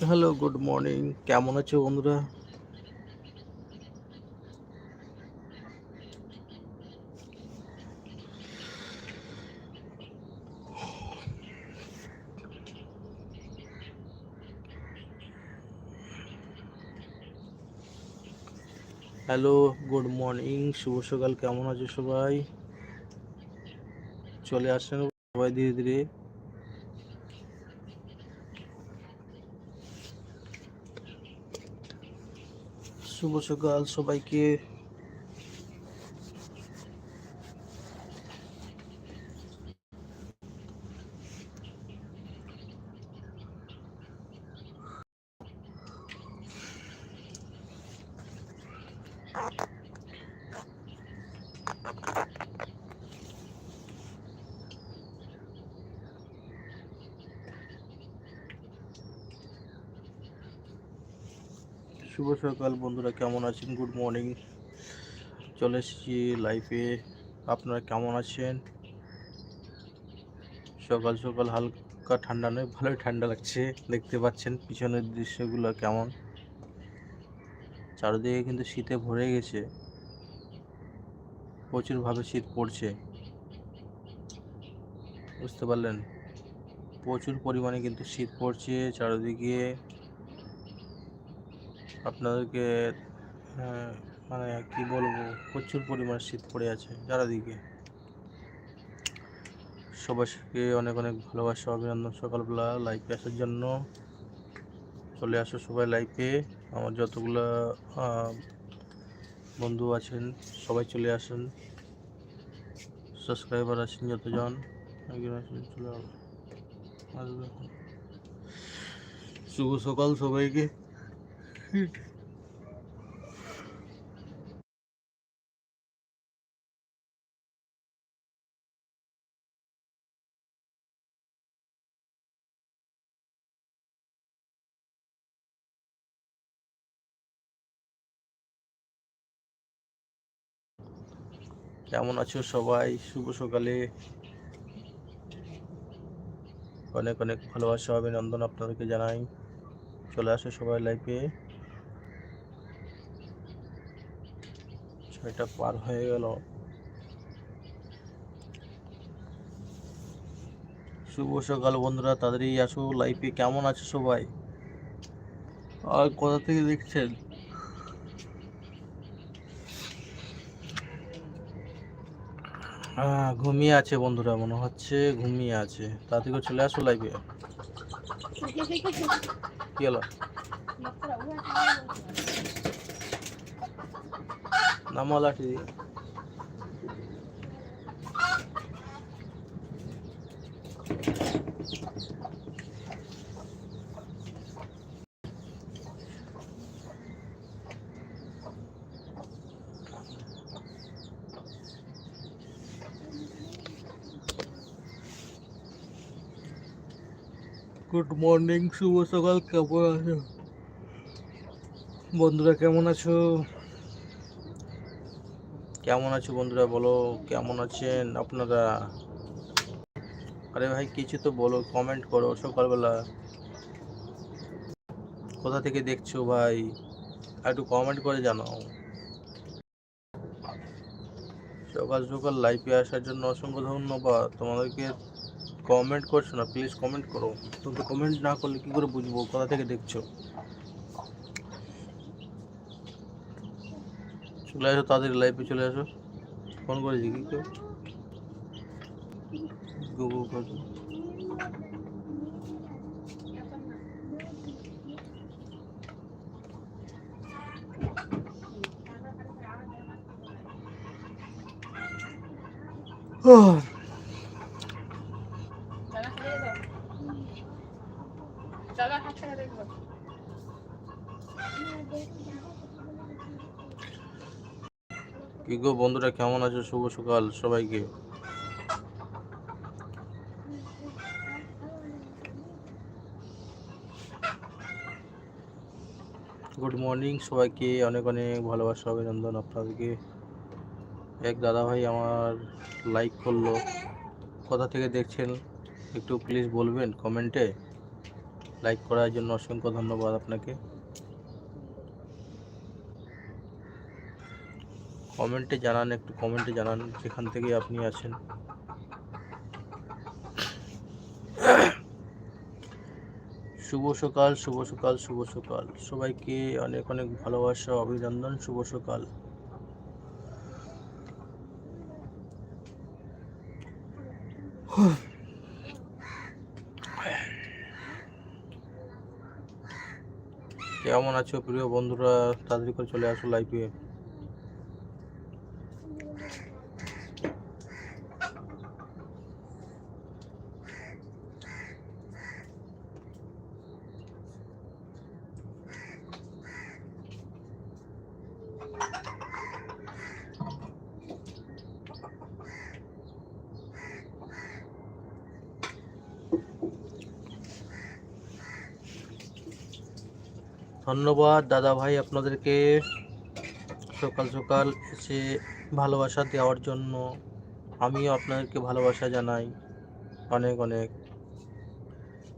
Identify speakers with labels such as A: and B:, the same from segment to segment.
A: Hello, good morning. কেমন আছো বন্ধুরা? Hello, good morning. শুভ সকাল। কেমন আছো সবাই? চলে আসছেন সবাই ধীরে ধীরে। শুভ সকাল সবাইকে। শুভ সকাল বন্ধুরা, কেমন আছেন? গুড মর্নিং চলে এসেছি লাইফে আপনারা কেমন আছেন? সকাল সকাল হালকা ঠান্ডা নয়, ভালোই ঠান্ডা লাগছে। দেখতে পাচ্ছেন পিছনের দৃশ্যগুলো কেমন। চারিদিকে কিন্তু শীতে ভরে গেছে। প্রচুরভাবে শীত পড়ছে। বুঝতে পারলেন? প্রচুর পরিমাণে কিন্তু শীত পড়ছে চারিদিকে। আপনাদেরকে আহ, মানে কি বলব প্রচুর পরিমাণে শীত পড়ে আছে চারিদিকে। সবাইকে অনেক অনেক ভালোবাসা অভিনন্দন সকালবেলা লাইফে আসার জন্য। চলে আসো সবাই লাইফে আমার যতগুলো বন্ধু আছেন সবাই চলে আসেন। সাবস্ক্রাইবার আছেন যতজন একজন আছেন চলে। আসবে। শুভ সকাল সবাইকে। কেমন আছো সবাই? শুভ সকালে। অনেক অনেক ভালোবাসা, অভিনন্দন আপনাদেরকে জানাই। চলে আসো সবাই লাইফে ছয়টা পার হয়ে গেল। শুভ সকাল বন্ধুরা তাড়াতাড়ি আসো লাইফে কেমন আছে সবাই? আর কোথা থেকে দেখছেন? ঘুমিয়ে আছে বন্ধুরা, মনে হচ্ছে ঘুমিয়ে আছে। তাড়াতাড়ি চলে আসো লাইভে কি হলো? নামো লাঠি। গুড মর্নিং শুভ সকাল কেমন আছো বন্ধুরা কেমন আছো কেমন আছো বন্ধুরা? বলো, কেমন আছেন আপনারা? আরে ভাই, কিছু তো বলো কমেন্ট করো সকালবেলা। কোথা থেকে দেখছ ভাই? একটু কমেন্ট করে জানাও। সকাল সকাল লাইভে আসার জন্য অসংখ্য ধন্যবাদ। তোমাদেরকে কমেন্ট করছ না প্লিজ কমেন্ট করো। তুমি কমেন্ট না করলে কি করে বুঝব? কোথা থেকে দেখছ? চলে আসো তাদের লাইফে চলে আসো। ফোন করেছি কি কেউ। আহ, কি গো বন্ধুরা, কেমন আছো? শুভ সকাল সবাইকে। গুড মর্নিং সবাইকে, অনেক অনেক ভালোবাসা, অভিনন্দন আপনাদেরকে। এক দাদা ভাই আমার লাইক করল। কোথা থেকে দেখছেন? একটু প্লিজ বলবেন কমেন্টে লাইক করার জন্য অসংখ্য ধন্যবাদ আপনাকে। কমেন্টে জানান, একটু কমেন্টে জানান যেখান থেকে আপনি আছেন। শুভ সকাল শুভ সকাল শুভ সকাল। সবাইকে অনেক অনেক ভালোবাসা, অভিনন্দন, শুভ সকাল। কেমন আছো প্রিয় বন্ধুরা? তাড়াতাড়ি করে চলে আসো লাইভে ধন্যবাদ। দাদা ভাই আপনাদেরকে সকাল সকাল এসে ভালোবাসা দেওয়ার জন্য আমিও আপনাদেরকে ভালোবাসা জানাই। অনেক অনেক।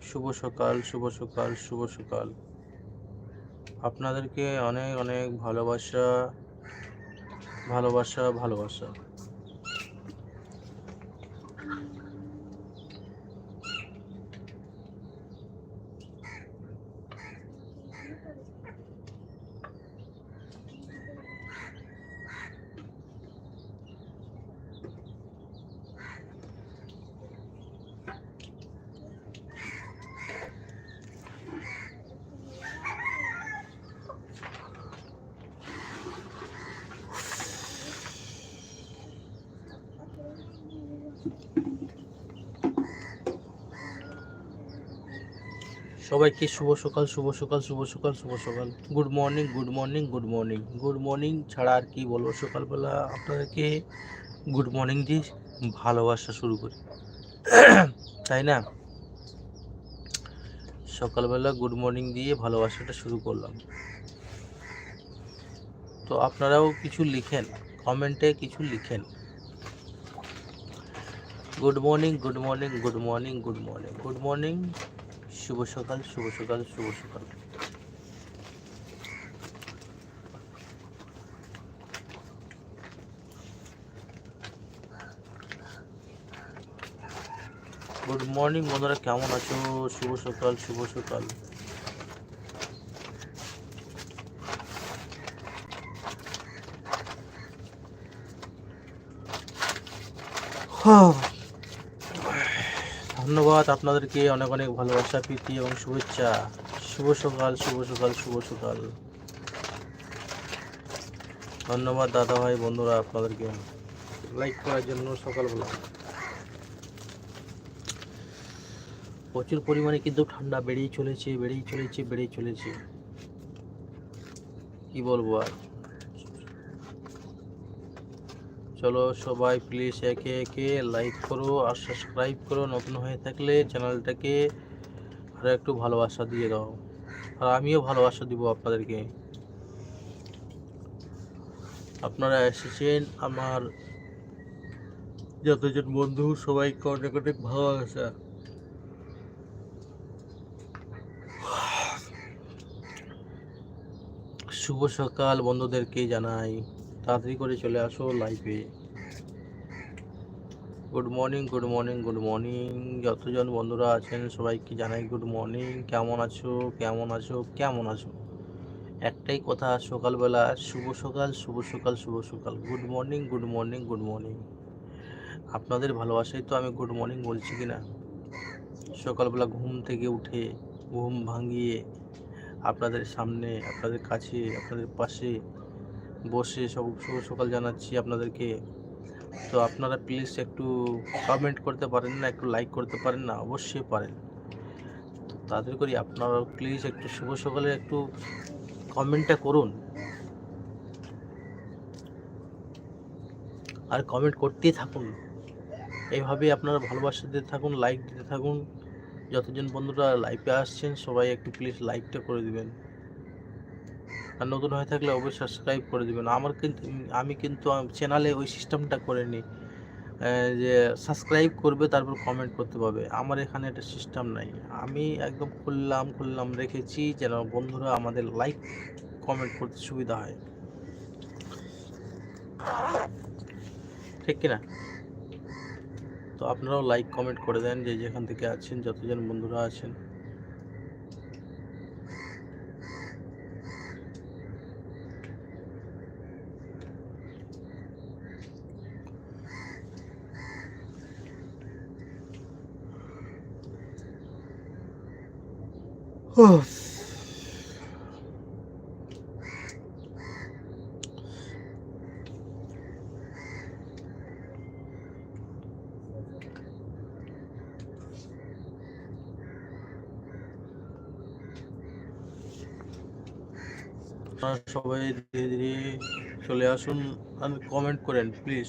A: শুভ সকাল শুভ সকাল শুভ সকাল। আপনাদেরকে অনেক অনেক ভালোবাসা ভালোবাসা ভালোবাসা। সবাইকে শুভ সকাল শুভ সকাল শুভ সকাল শুভ সকাল। Good morning good morning good morning good morning ছাড়া আর কি বলব? সকালবেলা আপনাদেরকে গুড মর্নিং দিয়ে ভালোবাসা শুরু করি। তাই না? সকালবেলা গুড মর্নিং দিয়ে ভালোবাসাটা শুরু করলাম। তো আপনারাও কিছু লিখেন, কমেন্টে কিছু লিখেন। Good morning good morning good morning good morning good morning শুভ সকাল শুভ সকাল শুভ সকাল। গুড মর্নিং বন্ধুরা, কেমন আছো? শুভ সকাল শুভ সকাল। ধন্যবাদ আপনাদেরকে অনেক অনেক ভালোবাসা, প্রীতি এবং শুভেচ্ছা। শুভ সকাল শুভ সকাল শুভ সকাল। ধন্যবাদ দাদা ভাই, বন্ধুরা আপনাদেরকে। লাইক করার জন্য সকালবেলা। প্রচুর পরিমাণে কিন্তু ঠান্ডা বেড়েই চলেছে বেড়েই চলেছে বেড়েই চলেছে। কি বলব আর? চলো সবাই প্লিজ একে একে লাইক করো আর সাবস্ক্রাইব করো। নতুন হয়ে থাকলে চ্যানেলটাকে আরও একটু ভালোবাসা দিয়ে দাও। আর আমিও ভালোবাসা দিব আপনাদেরকে। আপনারা এসেছেন আমার যতজন বন্ধু, সবাইকে অনেক অনেক ভালোবাসা। শুভ সকাল বন্ধুদেরকে জানাই। তাড়াতাড়ি করে চলে আসো লাইভে good morning good morning good morning যতজন বন্ধুরা আছেন, সবাইকে জানাই গুড মর্নিং কেমন আছো? কেমন আছো? কেমন আছো? একটাই কথা, সকালবেলা শুভ সকাল শুভ সকাল শুভ সকাল। Good morning good morning good morning আপনাদের ভালোবাসাই তো আমি গুড মর্নিং বলছি কি না সকালবেলা ঘুম থেকে উঠে, ঘুম ভাঙিয়ে, আপনাদের সামনে, আপনাদের কাছে, আপনাদের পাশে বসে সব শুভ সকাল জানাচ্ছি আপনাদেরকে। তো আপনারা প্লিজ একটু কমেন্ট করতে পারেন না, একটু লাইক করতে পারেন না, অবশ্যই পারেন। তো তাদের করি আপনারা প্লিজ একটু শুভ সকালে একটু কমেন্টটা করুন। আর কমেন্ট করতেই থাকুন। এইভাবেই আপনারা ভালোবাসা দিতে থাকুন লাইক দিতে থাকুন। যতজন বন্ধুরা লাইভে আসছেন, সবাই একটু প্লিজ লাইকটা করে দিবেন। আর নতুন হয়ে থাকলে অবশ্যই সাবস্ক্রাইব করে দেবেন। আমার কিন্তু আমি কিন্তু চ্যানেলে ওই সিস্টেমটা করে নিই। যে সাবস্ক্রাইব করবে, তারপর কমেন্ট করতে পারবে আমার এখানে একটা সিস্টেম নাই। আমি একদম খুললাম খুললাম, রেখেছি যেন বন্ধুরা আমাদের লাইক কমেন্ট করতে সুবিধা হয়। ঠিক কিনা? তো আপনারাও লাইক কমেন্ট করে দেন যে যেখান থেকে আছেন, যতজন বন্ধুরা আছেন। সবাই ধীরে ধীরে চলে আসুন আর কমেন্ট করেন প্লিজ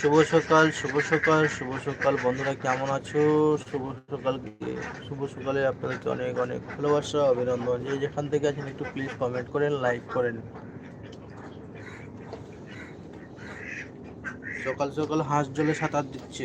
A: শুভ সকাল শুভ সকাল শুভ সকাল। বন্ধুরা, কেমন আছো? শুভ সকাল শুভ সকালে আপনাদেরকে অনেক অনেক ভালোবাসা, অভিনন্দন। যে যেখান থেকে আছেন, একটু প্লিজ কমেন্ট করেন লাইক করেন। সকাল সকাল হাঁস জলে সাঁতার দিচ্ছে।